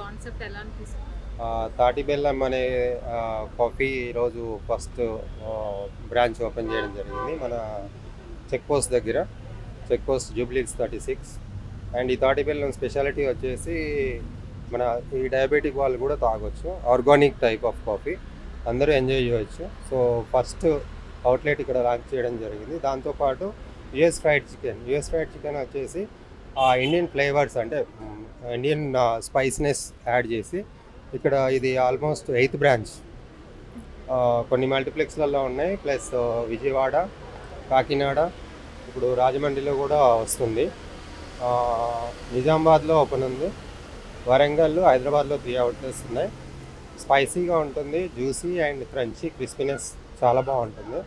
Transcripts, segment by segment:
Concept ఎలా అనిపిస్తుంది? తాటిబెల్లం బెల్లం అనే కాఫీ ఈరోజు ఫస్ట్ బ్రాంచ్ ఓపెన్ చేయడం జరిగింది. మన చెక్ పోస్ట్ దగ్గర check post Jubilees thirty six. And ఈ తాటిబెల్లం స్పెషాలిటీ వచ్చేసి మన ఈ డయాబెటిక్ వాళ్ళు కూడా తాగొచ్చు. ఆర్గానిక్ టైప్ ఆఫ్ కాఫీ అందరూ ఎంజాయ్ చేయొచ్చు. సో ఫస్ట్ అవుట్లెట్ ఇక్కడ లాంచ్ చేయడం జరిగింది. దాంతోపాటు US fried chicken US fried chicken వచ్చేసి ఆ ఇండియన్ ఫ్లేవర్స్ అంటే ఇండియన్ స్పైస్నెస్ యాడ్ చేసి ఇక్కడ ఇది ఆల్మోస్ట్ ఎయిత్ బ్రాంచ్ కొన్ని మల్టీప్లెక్స్లలో ఉన్నాయి. ప్లస్ విజయవాడ కాకినాడ ఇప్పుడు రాజమండ్రిలో కూడా వస్తుంది. నిజామాబాద్లో ఓపెన్ ఉంది. వరంగల్లో హైదరాబాద్లో త్రీ అవుట్లెట్స్ ఉన్నాయి. స్పైసీగా ఉంటుంది జ్యూసీ అండ్ క్రంచీ క్రిస్పీనెస్ చాలా బాగుంటుంది.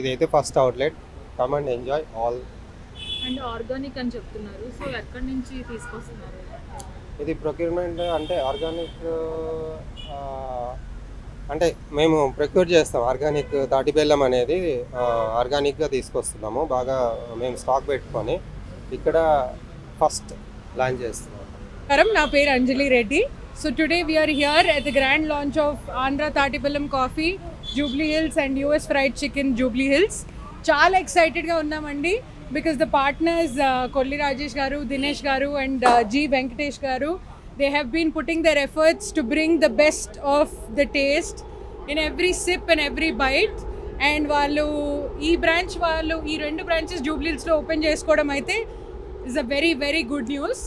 ఇదైతే first outlet come and enjoy all and organic అని చెప్తున్నారు. సో ఎక్కడి నుంచి తీసుకొస్తున్నారు? ఇది ప్రొక్యూర్మెంట్ అంటే ఆర్గానిక్ అంటే మేము ప్రొక్యూర్ చేస్తాం. ఆర్గానిక్ తాటి బెల్లం అనేది ఆర్గానిక్గా తీసుకొస్తున్నాము. బాగా మేము స్టాక్ పెట్టుకొని ఇక్కడ ఫస్ట్ లాంచ్ చేస్తున్నాం. నమస్కారం నా పేరు Anjali Reddy. So today we are here at the grand launch of Andhra Tatibellam coffee Jubilee Hills and US fried chicken Jubilee Hills చాలా ఎక్సైటెడ్గా ఉన్నామండి. Because the partners Kolli Rajesh garu Dinesh garu and G Venkatesh garu they have been putting their efforts to bring the best of the taste in every sip and every bite and వాళ్ళు ఈ branch వాళ్ళు ఈ రెండు branches జూబ్లీల్స్లో open చేసుకోవడం అయితే is a very very good news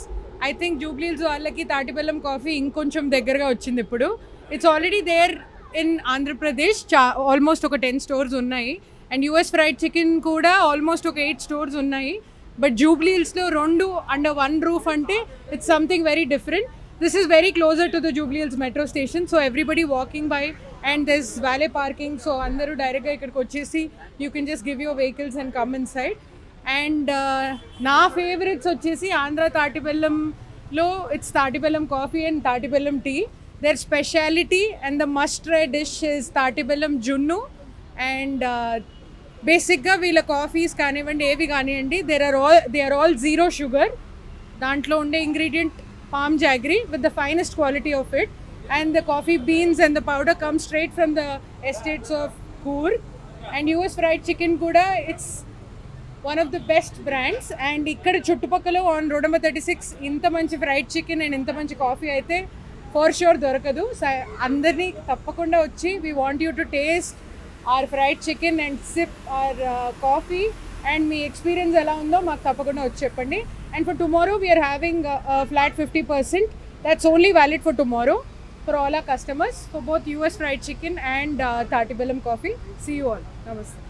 I think Jubilee Hills వాళ్ళకి Tatibellam coffee ఇంకొంచెం దగ్గరగా వచ్చింది ఇప్పుడు. It's already there in Andhra Pradesh చా ఆల్మోస్ట్ ఒక టెన్ స్టోర్స్ ఉన్నాయి. అండ్ యూఎస్ ఫ్రైడ్ చికెన్ కూడా ఆల్మోస్ట్ ఒక ఎయిట్ స్టోర్స్ ఉన్నాయి. బట్ జూబ్లీహిల్స్లో రెండు అండర్ వన్ రూఫ్ అంటే it's something very different this is very closer to the Jubilee Hills metro station so everybody walking by and this valet parking so అందరూ డైరెక్ట్గా ఇక్కడికి వచ్చేసి you can just give your vehicles and come inside and నా favourites వచ్చేసి Andhra తాటిబెల్లంలో it's Tatibellam coffee and Tatibellam tea their speciality and the must try dish is Tatibellam junnu. And బేసిక్గా వీళ్ళ coffees కానివ్వండి ఏవి కానివ్వండి there are all they are all zero sugar దాంట్లో ఉండే ingredient palm jaggery with the finest quality of it and the coffee beans and the powder come straight from the estates of Coorg and US fried chicken కూడా it's one of the best brands and ఇక్కడ చుట్టుపక్కల on road number thirty six ఇంత మంచి fried chicken and ఇంత మంచి coffee అయితే for sure దొరకదు. So అందరినీ తప్పకుండా వచ్చి we want you to taste our fried chicken and sip our coffee and me experience ఎలా ఉందో మాకు తప్పకుండా వచ్చి చెప్పండి. And for tomorrow we are having flat fifty percent that's only valid for tomorrow for all our customers for both US fried chicken and Tatibellam coffee see you all నమస్తే